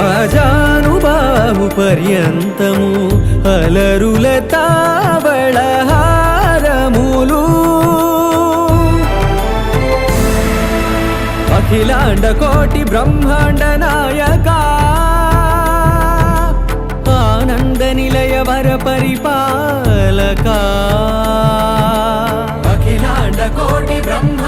అజానుబాహు పర్యంతము అలరుల తావళహారములు అఖిలాండ కోటి బ్రహ్మాండ నాయక ఆనంద నిలయ వర పరిపాలక. అఖిలాండ కోటి బ్రహ్మాండ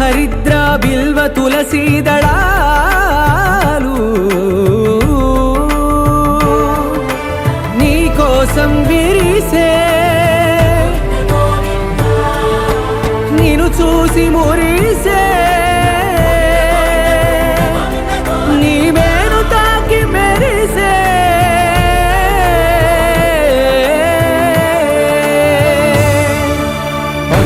హరిద్ర బిల్వ తులసీ దళాలు. నీ కోసం విరిసే నిన్ను చూసి మురి